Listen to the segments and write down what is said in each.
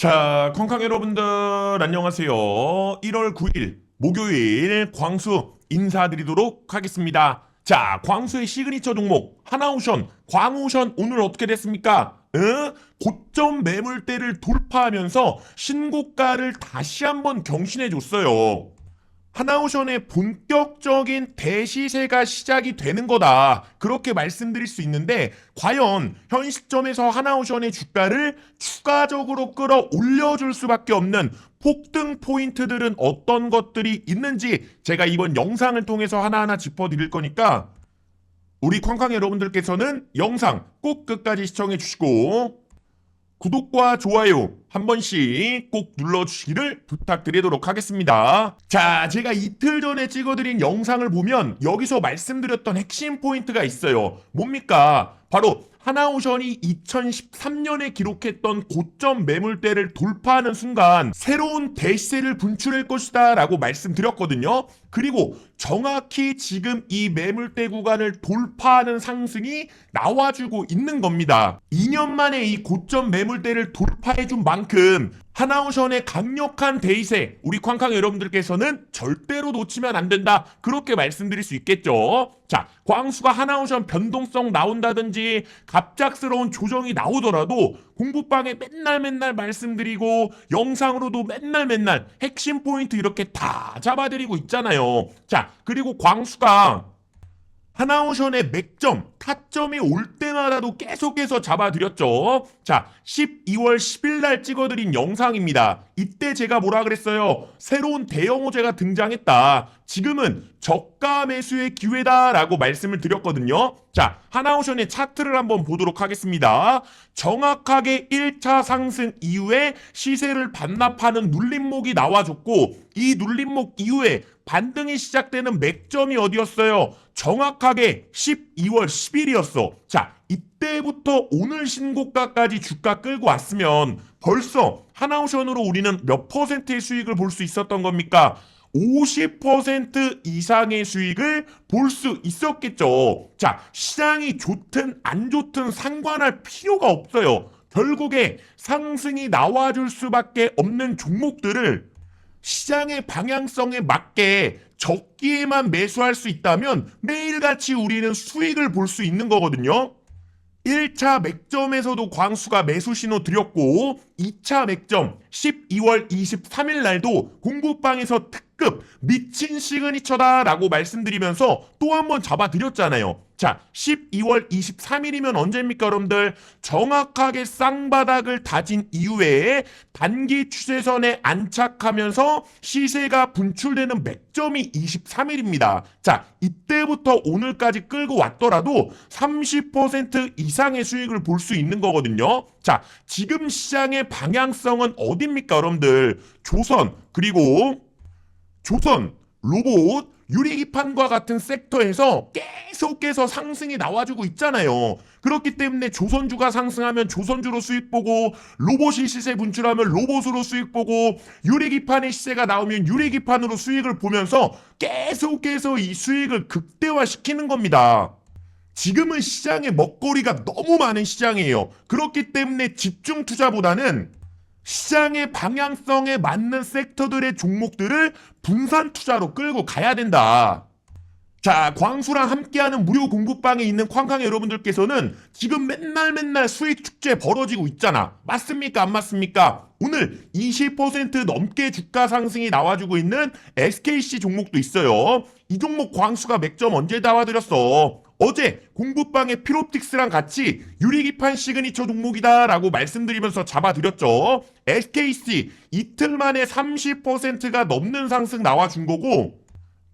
자, 콩캉 여러분들 안녕하세요. 1월 9일 목요일 광수 인사드리도록 하겠습니다. 자, 광수의 시그니처 종목 하나오션, 광오션 오늘 어떻게 됐습니까? 응? 고점 매물대를 돌파하면서 신고가를 다시 한번 경신해 줬어요. 하나오션의 본격적인 대시세가 시작이 되는 거다. 그렇게 말씀드릴 수 있는데, 과연 현 시점에서 하나오션의 주가를 추가적으로 끌어올려줄 수밖에 없는 폭등 포인트들은 어떤 것들이 있는지 제가 이번 영상을 통해서 하나하나 짚어드릴 거니까, 우리 쾅쾅 여러분들께서는 영상 꼭 끝까지 시청해 주시고, 구독과 좋아요 한 번씩 꼭 눌러주시기를 부탁드리도록 하겠습니다. 자, 제가 이틀 전에 찍어드린 영상을 보면 여기서 말씀드렸던 핵심 포인트가 있어요. 뭡니까? 바로 하나오션이 2013년에 기록했던 고점 매물대를 돌파하는 순간 새로운 대시세를 분출할 것이다 라고 말씀드렸거든요. 그리고 정확히 지금 이 매물대 구간을 돌파하는 상승이 나와주고 있는 겁니다. 2년 만에 이 고점 매물대를 돌파해준 만큼 하나오션의 강력한 데이세 우리 쾅쾅 여러분들께서는 절대로 놓치면 안 된다. 그렇게 말씀드릴 수 있겠죠? 자 광수가 하나오션 변동성 나온다든지 갑작스러운 조정이 나오더라도 공부방에 맨날 맨날 말씀드리고 영상으로도 맨날 맨날 핵심 포인트 이렇게 다 잡아드리고 있잖아요 자 그리고 광수가 하나오션의 맥점, 타점이 올 때마다도 계속해서 잡아드렸죠. 자, 12월 10일 날 찍어드린 영상입니다. 이때 제가 뭐라 그랬어요? 새로운 대형 호재가 등장했다. 지금은 저가 매수의 기회다라고 말씀을 드렸거든요. 자, 하나오션의 차트를 한번 보도록 하겠습니다. 정확하게 1차 상승 이후에 시세를 반납하는 눌림목이 나와줬고 이 눌림목 이후에 반등이 시작되는 맥점이 어디였어요? 정확하게 12월 10일이었어. 자, 이때부터 오늘 신고가까지 주가 끌고 왔으면 벌써 하나오션으로 우리는 몇 퍼센트의 수익을 볼 수 있었던 겁니까? 50% 이상의 수익을 볼 수 있었겠죠. 자, 시장이 좋든 안 좋든 상관할 필요가 없어요. 결국에 상승이 나와줄 수밖에 없는 종목들을 시장의 방향성에 맞게 적기에만 매수할 수 있다면 매일같이 우리는 수익을 볼 수 있는 거거든요. 1차 맥점에서도 광수가 매수 신호 드렸고 2차 맥점 12월 23일 날도 공부방에서 특 급 미친 시그니처다라고 말씀드리면서 또 한 번 잡아드렸잖아요. 자, 12월 23일이면 언제입니까, 여러분들? 정확하게 쌍바닥을 다진 이후에 단기 추세선에 안착하면서 시세가 분출되는 맥점이 23일입니다. 자, 이때부터 오늘까지 끌고 왔더라도 30% 이상의 수익을 볼 수 있는 거거든요. 자, 지금 시장의 방향성은 어딥니까, 여러분들? 조선, 그리고 조선, 로봇, 유리기판과 같은 섹터에서 계속해서 상승이 나와주고 있잖아요. 그렇기 때문에 조선주가 상승하면 조선주로 수익 보고 로봇이 시세 분출하면 로봇으로 수익 보고 유리기판의 시세가 나오면 유리기판으로 수익을 보면서 계속해서 이 수익을 극대화시키는 겁니다. 지금은 시장에 먹거리가 너무 많은 시장이에요. 그렇기 때문에 집중 투자보다는 시장의 방향성에 맞는 섹터들의 종목들을 분산 투자로 끌고 가야 된다. 자, 광수랑 함께하는 무료 공부방에 있는 쾅쾅 여러분들께서는 지금 맨날 맨날 수익 축제 벌어지고 있잖아. 맞습니까? 안 맞습니까? 오늘 20% 넘게 주가 상승이 나와주고 있는 SKC 종목도 있어요. 이 종목 광수가 맥점 언제 나와드렸어? 어제 공부방의 피롭틱스랑 같이 유리기판 시그니처 종목이다라고 말씀드리면서 잡아드렸죠. SKC 이틀 만에 30%가 넘는 상승 나와준 거고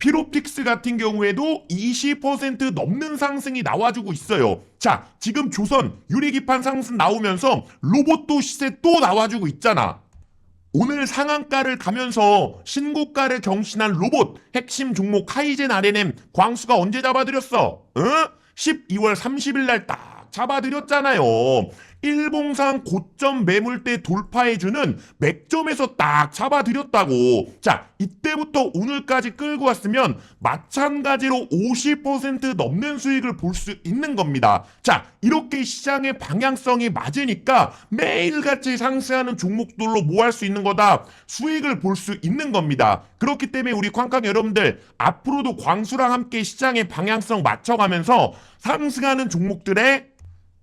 피로픽스 같은 경우에도 20% 넘는 상승이 나와주고 있어요. 자, 지금 조선 유리기판 상승 나오면서 로봇도 시세 또 나와주고 있잖아. 오늘 상한가를 가면서 신고가를 경신한 로봇 핵심 종목 카이젠 RNM 광수가 언제 잡아드렸어? 응? 12월 30일 날 딱 잡아드렸잖아요. 일봉상 고점 매물대 돌파해주는 맥점에서 딱 잡아드렸다고. 자, 이때부터 오늘까지 끌고 왔으면 마찬가지로 50% 넘는 수익을 볼 수 있는 겁니다. 자, 이렇게 시장의 방향성이 맞으니까 매일같이 상승하는 종목들로 뭐 할 수 있는 거다. 수익을 볼 수 있는 겁니다. 그렇기 때문에 우리 쾅쾅 여러분들 앞으로도 광수랑 함께 시장의 방향성 맞춰가면서 상승하는 종목들의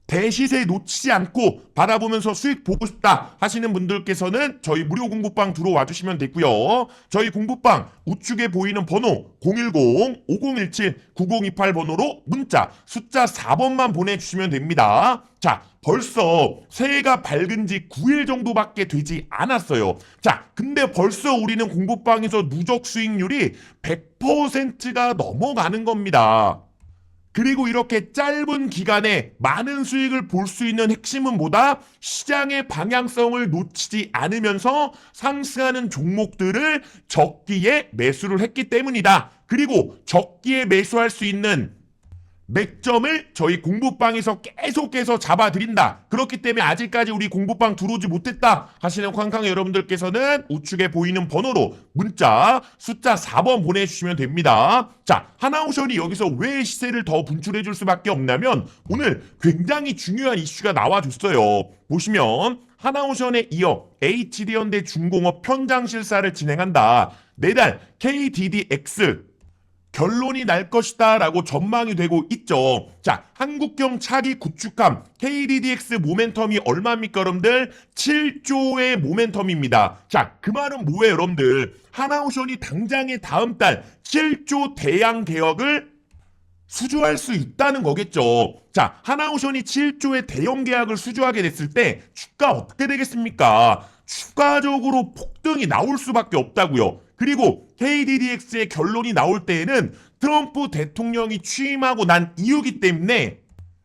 대시세 놓치지 않고 바라보면서 수익 보고 싶다 하시는 분들께서는 저희 무료 공부방 들어와 주시면 되고요. 저희 공부방 우측에 보이는 번호 010-5017-9028 번호로 문자 숫자 4번만 보내주시면 됩니다. 자, 벌써 새해가 밝은 지 9일 정도밖에 되지 않았어요. 자, 근데 벌써 우리는 공부방에서 누적 수익률이 100%가 넘어가는 겁니다. 그리고 이렇게 짧은 기간에 많은 수익을 볼 수 있는 핵심은 뭐다? 시장의 방향성을 놓치지 않으면서 상승하는 종목들을 적기에 매수를 했기 때문이다. 그리고 적기에 매수할 수 있는 맥점을 저희 공부방에서 계속해서 잡아드린다. 그렇기 때문에 아직까지 우리 공부방 들어오지 못했다 하시는 쾅쾅 여러분들께서는 우측에 보이는 번호로 문자 숫자 4번 보내주시면 됩니다. 자, 하나오션이 여기서 왜 시세를 더 분출해 줄 수밖에 없냐면 오늘 굉장히 중요한 이슈가 나와줬어요. 보시면 하나오션에 이어 HD현대 중공업 편장 실사를 진행한다. 내달 KDDX 결론이 날 것이다 라고 전망이 되고 있죠. 자, 한국형 차기 구축함 KDDX 모멘텀이 얼마입니까 여러분들? 7조의 모멘텀입니다. 자, 그 말은 뭐예요 여러분들? 하나오션이 당장에 다음 달 7조 대양 개혁을 수주할 수 있다는 거겠죠. 자, 하나오션이 7조의 대형 계약을 수주하게 됐을 때 주가 어떻게 되겠습니까? 추가적으로 폭등이 나올 수밖에 없다고요. 그리고 KDDX의 결론이 나올 때에는 트럼프 대통령이 취임하고 난 이유기 때문에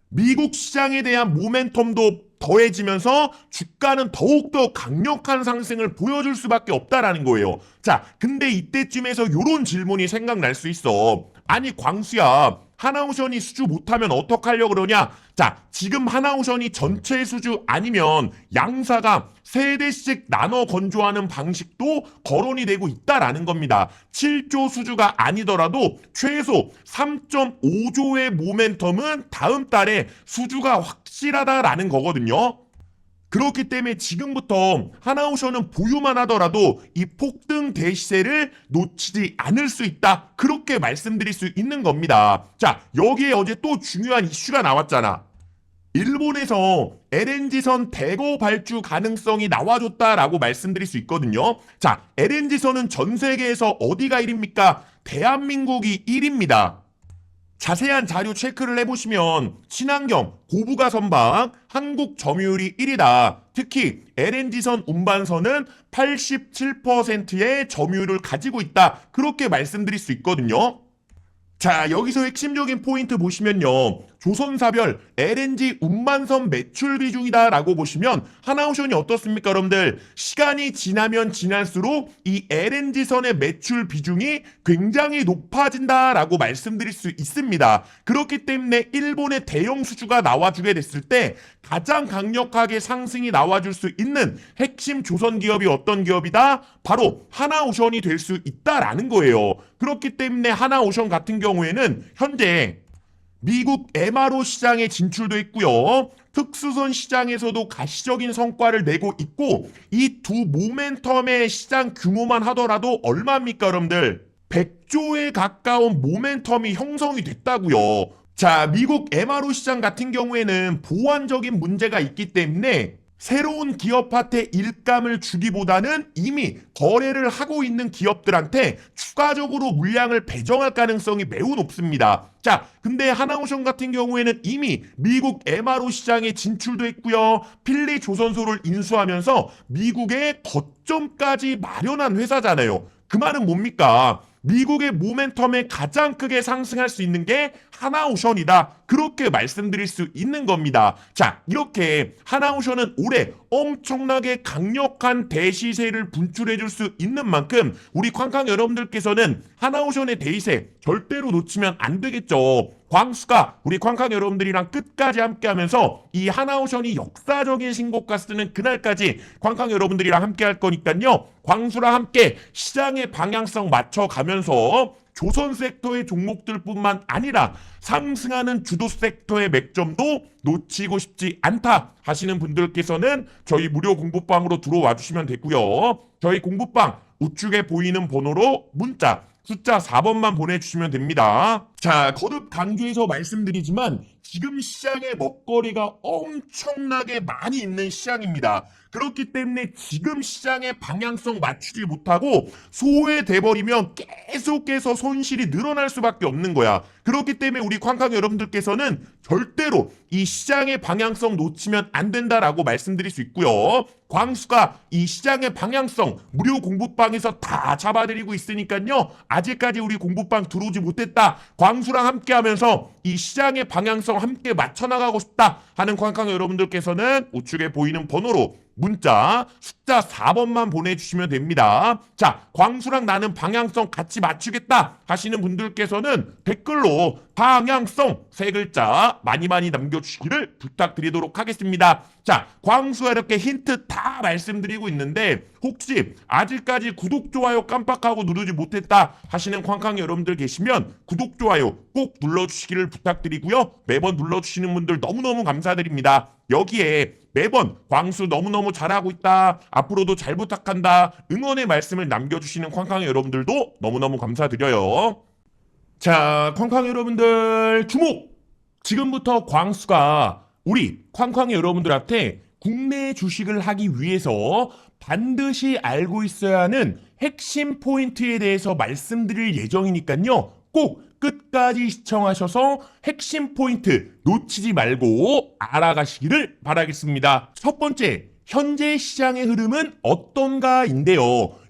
미국 시장에 대한 모멘텀도 더해지면서 주가는 더욱더 강력한 상승을 보여줄 수밖에 없다라는 거예요. 자, 근데 이때쯤에서 이런 질문이 생각날 수 있어. 아니, 광수야. 하나오션이 수주 못하면 어떡하려고 그러냐? 자, 지금 하나오션이 전체 수주 아니면 양사가 세대씩 나눠 건조하는 방식도 거론이 되고 있다라는 겁니다. 7조 수주가 아니더라도 최소 3.5조의 모멘텀은 다음 달에 수주가 확실하다라는 거거든요. 그렇기 때문에 지금부터 하나오션은 보유만 하더라도 이 폭등 대시세를 놓치지 않을 수 있다. 그렇게 말씀드릴 수 있는 겁니다. 자, 여기에 어제 또 중요한 이슈가 나왔잖아. 일본에서 LNG선 대거 발주 가능성이 나와줬다라고 말씀드릴 수 있거든요. 자, LNG선은 전 세계에서 어디가 1위입니까? 대한민국이 1위입니다. 자세한 자료 체크를 해보시면 친환경, 고부가 선박, 한국 점유율이 1위다. 특히 LNG선 운반선은 87%의 점유율을 가지고 있다. 그렇게 말씀드릴 수 있거든요. 자, 여기서 핵심적인 포인트 보시면요. 조선사별 LNG 운반선 매출 비중이다라고 보시면 하나오션이 어떻습니까, 여러분들? 시간이 지나면 지날수록 이 LNG선의 매출 비중이 굉장히 높아진다라고 말씀드릴 수 있습니다. 그렇기 때문에 일본의 대형 수주가 나와주게 됐을 때 가장 강력하게 상승이 나와줄 수 있는 핵심 조선 기업이 어떤 기업이다? 바로 하나오션이 될 수 있다라는 거예요. 그렇기 때문에 하나오션 같은 경우에는 현재 미국 MRO 시장에 진출도 있고요. 특수선 시장에서도 가시적인 성과를 내고 있고 이 두 모멘텀의 시장 규모만 하더라도 얼마입니까 여러분들? 100조에 가까운 모멘텀이 형성이 됐다고요. 자, 미국 MRO 시장 같은 경우에는 보완적인 문제가 있기 때문에 새로운 기업한테 일감을 주기보다는 이미 거래를 하고 있는 기업들한테 추가적으로 물량을 배정할 가능성이 매우 높습니다. 자, 근데 하나오션 같은 경우에는 이미 미국 MRO 시장에 진출도 했고요. 필리 조선소를 인수하면서 미국의 거점까지 마련한 회사잖아요. 그 말은 뭡니까? 미국의 모멘텀에 가장 크게 상승할 수 있는 게 하나오션이다. 그렇게 말씀드릴 수 있는 겁니다. 자, 이렇게 하나오션은 올해 엄청나게 강력한 대시세를 분출해 줄 수 있는 만큼 우리 쾅쾅 여러분들께서는 하나오션의 대시세 절대로 놓치면 안 되겠죠. 광수가 우리 쾅쾅 여러분들이랑 끝까지 함께하면서 이 하나오션이 역사적인 신고가 쓰는 그날까지 쾅쾅 여러분들이랑 함께할 거니까요. 광수랑 함께 시장의 방향성 맞춰가면서 조선 섹터의 종목들뿐만 아니라 상승하는 주도 섹터의 맥점도 놓치고 싶지 않다 하시는 분들께서는 저희 무료 공부방으로 들어와 주시면 되고요. 저희 공부방 우측에 보이는 번호로 문자 숫자 4번만 보내주시면 됩니다. 자, 거듭 강조해서 말씀드리지만 지금 시장의 먹거리가 엄청나게 많이 있는 시장입니다. 그렇기 때문에 지금 시장의 방향성 맞추지 못하고 소외돼 버리면 계속해서 손실이 늘어날 수밖에 없는 거야. 그렇기 때문에 우리 쾅쾅 여러분들께서는 절대로 이 시장의 방향성 놓치면 안 된다라고 말씀드릴 수 있고요. 광수가 이 시장의 방향성 무료 공부방에서 다 잡아드리고 있으니까요. 아직까지 우리 공부방 들어오지 못했다. 광 수랑 함께 하면서 이 시장의 방향성 함께 맞춰나가고 싶다 하는 쾅쾅 여러분들께서는 우측에 보이는 번호로 문자 숫자 4번만 보내주시면 됩니다. 자, 광수랑 나는 방향성 같이 맞추겠다 하시는 분들께서는 댓글로 방향성 세 글자 많이 많이 남겨주시기를 부탁드리도록 하겠습니다. 자, 광수가 이렇게 힌트 다 말씀드리고 있는데 혹시 아직까지 구독, 좋아요 깜빡하고 누르지 못했다 하시는 쾅쾅 여러분들 계시면 구독, 좋아요 꼭 눌러주시기를 부탁드리고요. 매번 눌러주시는 분들 너무너무 감사드립니다. 여기에 매번 광수 너무너무 잘하고 있다. 앞으로도 잘 부탁한다. 응원의 말씀을 남겨주시는 쾅쾅 여러분들도 너무너무 감사드려요. 자, 쾅쾅 여러분들 주목! 지금부터 광수가 우리 쾅쾅 여러분들한테 국내 주식을 하기 위해서 반드시 알고 있어야 하는 핵심 포인트에 대해서 말씀드릴 예정이니까요. 꼭 끝까지 시청하셔서 핵심 포인트 놓치지 말고 알아가시기를 바라겠습니다. 첫 번째, 현재 시장의 흐름은 어떤가인데요.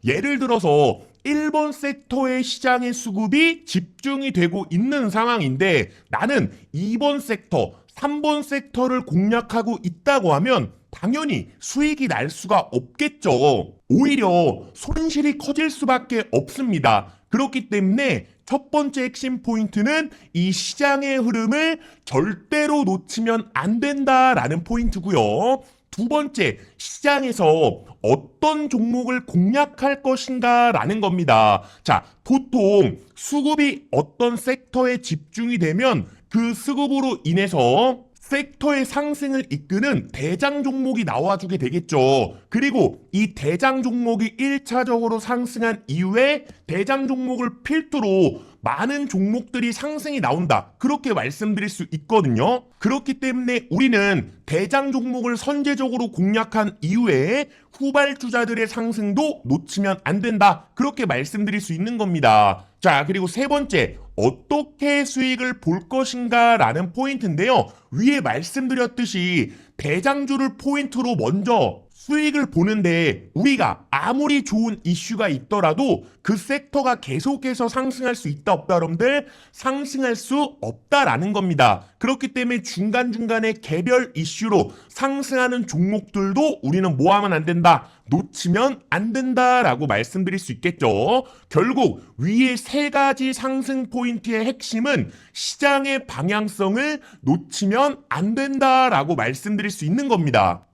예를 들어서 1번 섹터의 시장의 수급이 집중이 되고 있는 상황인데 나는 2번 섹터, 3번 섹터를 공략하고 있다고 하면 당연히 수익이 날 수가 없겠죠. 오히려 손실이 커질 수밖에 없습니다. 그렇기 때문에 첫 번째 핵심 포인트는 이 시장의 흐름을 절대로 놓치면 안 된다라는 포인트고요. 두 번째, 시장에서 어떤 종목을 공략할 것인가 라는 겁니다. 자, 보통 수급이 어떤 섹터에 집중이 되면 그 수급으로 인해서 섹터의 상승을 이끄는 대장 종목이 나와주게 되겠죠. 그리고 이 대장 종목이 1차적으로 상승한 이후에 대장 종목을 필두로 많은 종목들이 상승이 나온다. 그렇게 말씀드릴 수 있거든요. 그렇기 때문에 우리는 대장 종목을 선제적으로 공략한 이후에 후발주자들의 상승도 놓치면 안 된다. 그렇게 말씀드릴 수 있는 겁니다. 자, 그리고 세 번째, 어떻게 수익을 볼 것인가 라는 포인트인데요. 위에 말씀드렸듯이 대장주를 포인트로 먼저 수익을 보는데 우리가 아무리 좋은 이슈가 있더라도 그 섹터가 계속해서 상승할 수 있다 없다 여러분들 상승할 수 없다라는 겁니다. 그렇기 때문에 중간중간에 개별 이슈로 상승하는 종목들도 우리는 뭐 하면 안 된다. 놓치면 안 된다라고 말씀드릴 수 있겠죠. 결국 위에 세 가지 상승 포인트의 핵심은 시장의 방향성을 놓치면 안 된다라고 말씀드릴 수 있는 겁니다.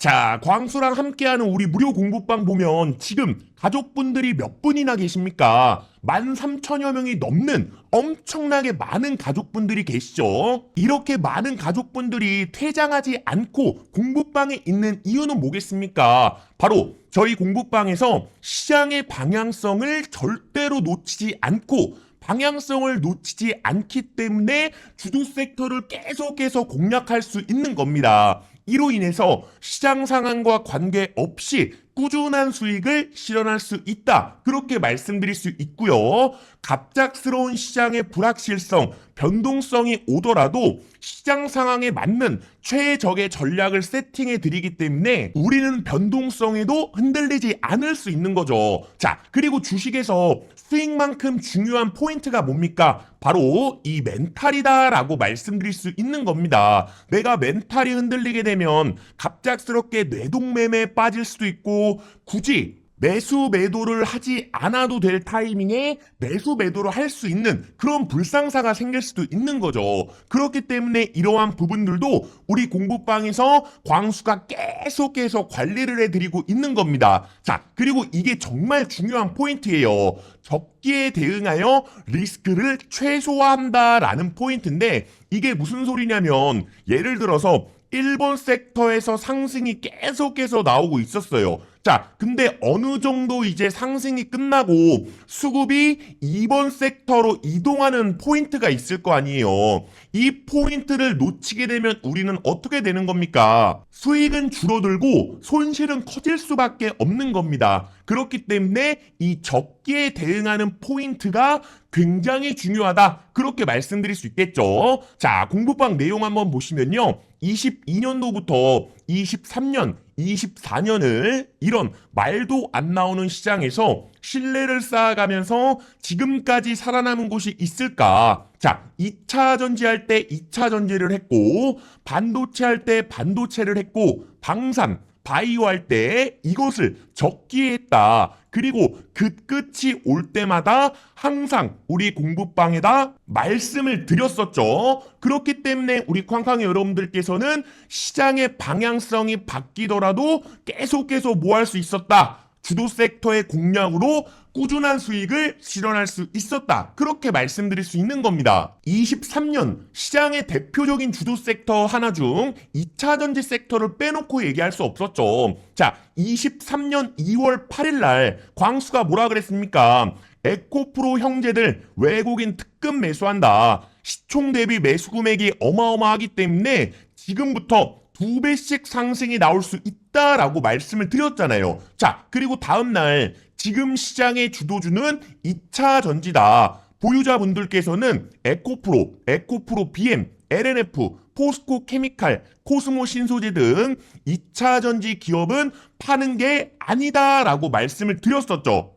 자, 광수랑 함께하는 우리 무료 공부방 보면 지금 가족분들이 몇 분이나 계십니까? 13,000여 명이 넘는 엄청나게 많은 가족분들이 계시죠? 이렇게 많은 가족분들이 퇴장하지 않고 공부방에 있는 이유는 뭐겠습니까? 바로 저희 공부방에서 시장의 방향성을 절대로 놓치지 않고 방향성을 놓치지 않기 때문에 주도 섹터를 계속해서 공략할 수 있는 겁니다. 이로 인해서 시장 상황과 관계없이 꾸준한 수익을 실현할 수 있다. 그렇게 말씀드릴 수 있고요. 갑작스러운 시장의 불확실성, 변동성이 오더라도 시장 상황에 맞는 최적의 전략을 세팅해 드리기 때문에 우리는 변동성에도 흔들리지 않을 수 있는 거죠. 자, 그리고 주식에서 수익만큼 중요한 포인트가 뭡니까? 바로 이 멘탈이다라고 말씀드릴 수 있는 겁니다. 내가 멘탈이 흔들리게 되면 갑작스럽게 뇌동매매에 빠질 수도 있고 굳이 매수 매도를 하지 않아도 될 타이밍에 매수 매도를 할 수 있는 그런 불상사가 생길 수도 있는 거죠. 그렇기 때문에 이러한 부분들도 우리 공부방에서 광수가 계속 해서 관리를 해드리고 있는 겁니다. 자, 그리고 이게 정말 중요한 포인트예요. 적기에 대응하여 리스크를 최소화한다라는 포인트인데 이게 무슨 소리냐면 예를 들어서 일본 섹터에서 상승이 계속해서 나오고 있었어요. 자, 근데 어느 정도 이제 상승이 끝나고 수급이 2번 섹터로 이동하는 포인트가 있을 거 아니에요. 이 포인트를 놓치게 되면 우리는 어떻게 되는 겁니까? 수익은 줄어들고 손실은 커질 수밖에 없는 겁니다. 그렇기 때문에 이 적기에 대응하는 포인트가 굉장히 중요하다. 그렇게 말씀드릴 수 있겠죠. 자, 공부방 내용 한번 보시면요. 22년도부터 23년, 24년을 이런 말도 안 나오는 시장에서 신뢰를 쌓아가면서 지금까지 살아남은 곳이 있을까? 자, 2차 전지할 때 2차 전지를 했고, 반도체 할 때 반도체를 했고, 방산, 바이오 할 때 이것을 적기에 했다. 그리고 그 끝이 올 때마다 항상 우리 공부방에다 말씀을 드렸었죠. 그렇기 때문에 우리 쾅쾅이 여러분들께서는 시장의 방향성이 바뀌더라도 계속해서 뭐 할 수 있었다. 주도 섹터의 공략으로 꾸준한 수익을 실현할 수 있었다. 그렇게 말씀드릴 수 있는 겁니다. 23년 시장의 대표적인 주도 섹터 하나 중 2차 전지 섹터를 빼놓고 얘기할 수 없었죠. 자, 23년 2월 8일 날 광수가 뭐라 그랬습니까? 에코프로 형제들 외국인 특급 매수한다. 시총 대비 매수 금액이 어마어마하기 때문에 지금부터 두 배씩 상승이 나올 수 있다라고 말씀을 드렸잖아요. 자, 그리고 다음날 지금 시장의 주도주는 2차 전지다. 보유자분들께서는 에코프로, 에코프로 BM, LNF, 포스코 케미칼, 코스모 신소재 등 2차 전지 기업은 파는 게 아니다라고 말씀을 드렸었죠.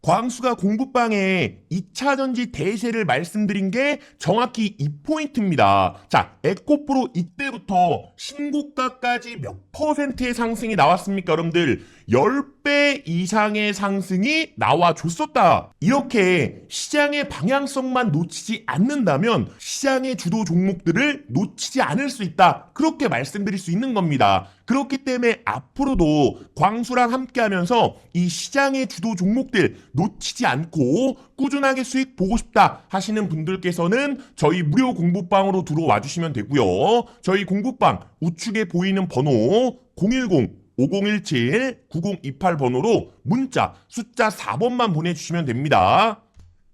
광수가 공부방에 2차 전지 대세를 말씀드린 게 정확히 이 포인트입니다. 자, 에코프로 이때부터 신고가까지 몇 퍼센트의 상승이 나왔습니까, 여러분들? 10 배 이상의 상승이 나와줬었다. 이렇게 시장의 방향성만 놓치지 않는다면 시장의 주도 종목들을 놓치지 않을 수 있다. 그렇게 말씀드릴 수 있는 겁니다. 그렇기 때문에 앞으로도 광수랑 함께 하면서 이 시장의 주도 종목들 놓치지 않고 꾸준하게 수익 보고 싶다 하시는 분들께서는 저희 무료 공부방으로 들어와 주시면 되고요. 저희 공부방 우측에 보이는 번호 010 5017-9028 번호로 문자 숫자 4번만 보내주시면 됩니다.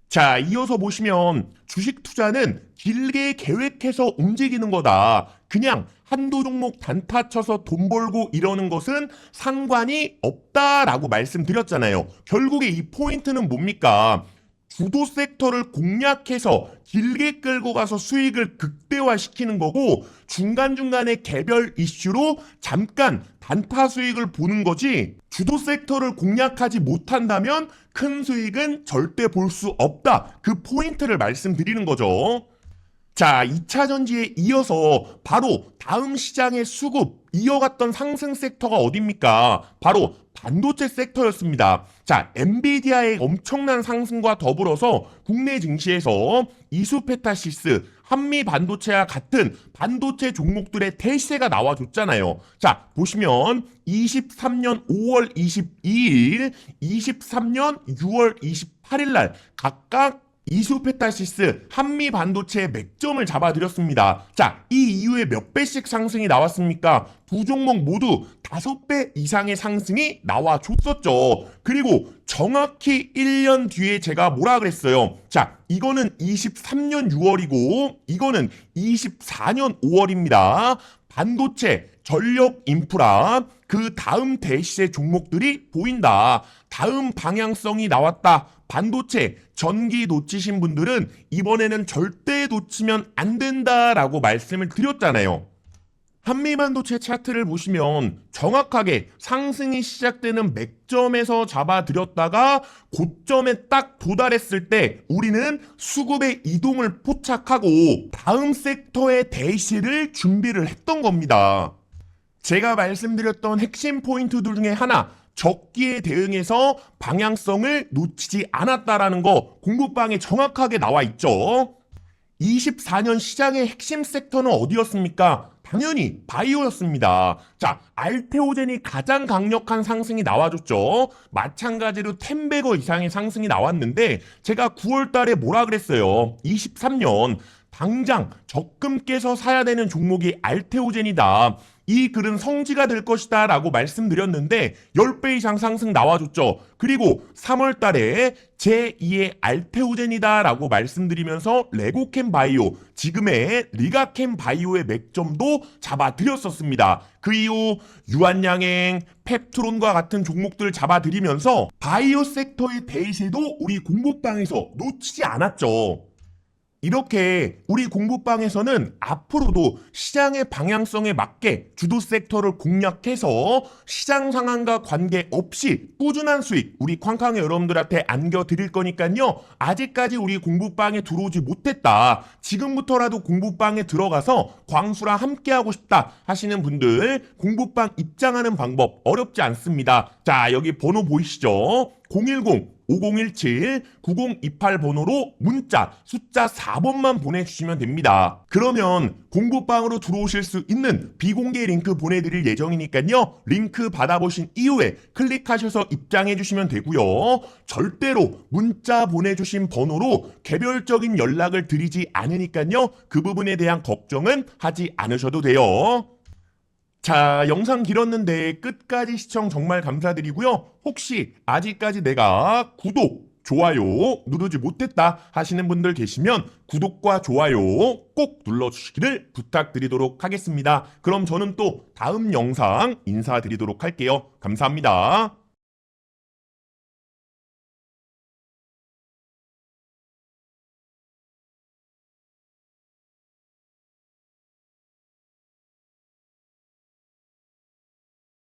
자, 이어서 보시면 주식 투자는 길게 계획해서 움직이는 거다. 그냥 한두 종목 단타 쳐서 돈 벌고 이러는 것은 상관이 없다라고 말씀드렸잖아요. 결국에 이 포인트는 뭡니까? 주도 섹터를 공략해서 길게 끌고 가서 수익을 극대화시키는 거고 중간중간에 개별 이슈로 잠깐 단타 수익을 보는 거지 주도 섹터를 공략하지 못한다면 큰 수익은 절대 볼 수 없다. 그 포인트를 말씀드리는 거죠. 자, 2차 전지에 이어서 바로 다음 시장의 수급 이어갔던 상승 섹터가 어딥니까? 바로 반도체 섹터였습니다. 자, 엔비디아의 엄청난 상승과 더불어서 국내 증시에서 이수페타시스, 한미 반도체와 같은 반도체 종목들의 대세가 나와줬잖아요. 자, 보시면 23년 5월 22일, 23년 6월 28일 날 각각 이수페타시스 한미 반도체의 맥점을 잡아드렸습니다. 자, 이 이후에 몇 배씩 상승이 나왔습니까? 두 종목 모두 다섯 배 이상의 상승이 나와줬었죠. 그리고 정확히 1년 뒤에 제가 뭐라 그랬어요? 자, 이거는 23년 6월이고, 이거는 24년 5월입니다. 반도체, 전력 인프라, 그 다음 대시의 종목들이 보인다. 다음 방향성이 나왔다. 반도체, 전기 놓치신 분들은 이번에는 절대 놓치면 안 된다라고 말씀을 드렸잖아요. 한미반도체 차트를 보시면 정확하게 상승이 시작되는 맥점에서 잡아드렸다가 고점에 딱 도달했을 때 우리는 수급의 이동을 포착하고 다음 섹터의 대시를 준비를 했던 겁니다. 제가 말씀드렸던 핵심 포인트들 중에 하나 적기에 대응해서 방향성을 놓치지 않았다라는 거 공부방에 정확하게 나와 있죠. 24년 시장의 핵심 섹터는 어디였습니까? 당연히 바이오였습니다. 자, 알테오젠이 가장 강력한 상승이 나와줬죠. 마찬가지로 텐베거 이상의 상승이 나왔는데 제가 9월 달에 뭐라 그랬어요? 23년 당장 적금 깨서 사야 되는 종목이 알테오젠이다. 이 글은 성지가 될 것이다 라고 말씀드렸는데 10배 이상 상승 나와줬죠. 그리고 3월 달에 제2의 알테오젠이다 라고 말씀드리면서 레고캠 바이오, 지금의 리가캠 바이오의 맥점도 잡아드렸었습니다. 그 이후 유한양행, 펩트론과 같은 종목들 잡아드리면서 바이오 섹터의 대세도 우리 공부방에서 놓치지 않았죠. 이렇게 우리 공부방에서는 앞으로도 시장의 방향성에 맞게 주도 섹터를 공략해서 시장 상황과 관계없이 꾸준한 수익 우리 쾅쾅의 여러분들한테 안겨드릴 거니까요. 아직까지 우리 공부방에 들어오지 못했다. 지금부터라도 공부방에 들어가서 광수랑 함께하고 싶다 하시는 분들 공부방 입장하는 방법 어렵지 않습니다. 자 여기 번호 보이시죠? 010 5017 9028 번호로 문자 숫자 4번만 보내주시면 됩니다. 그러면 공부방으로 들어오실 수 있는 비공개 링크 보내드릴 예정이니까요. 링크 받아보신 이후에 클릭하셔서 입장해 주시면 되고요. 절대로 문자 보내주신 번호로 개별적인 연락을 드리지 않으니까요. 그 부분에 대한 걱정은 하지 않으셔도 돼요. 자, 영상 길었는데 끝까지 시청 정말 감사드리고요. 혹시 아직까지 내가 구독, 좋아요 누르지 못했다 하시는 분들 계시면 구독과 좋아요 꼭 눌러주시기를 부탁드리도록 하겠습니다. 그럼 저는 또 다음 영상 인사드리도록 할게요. 감사합니다.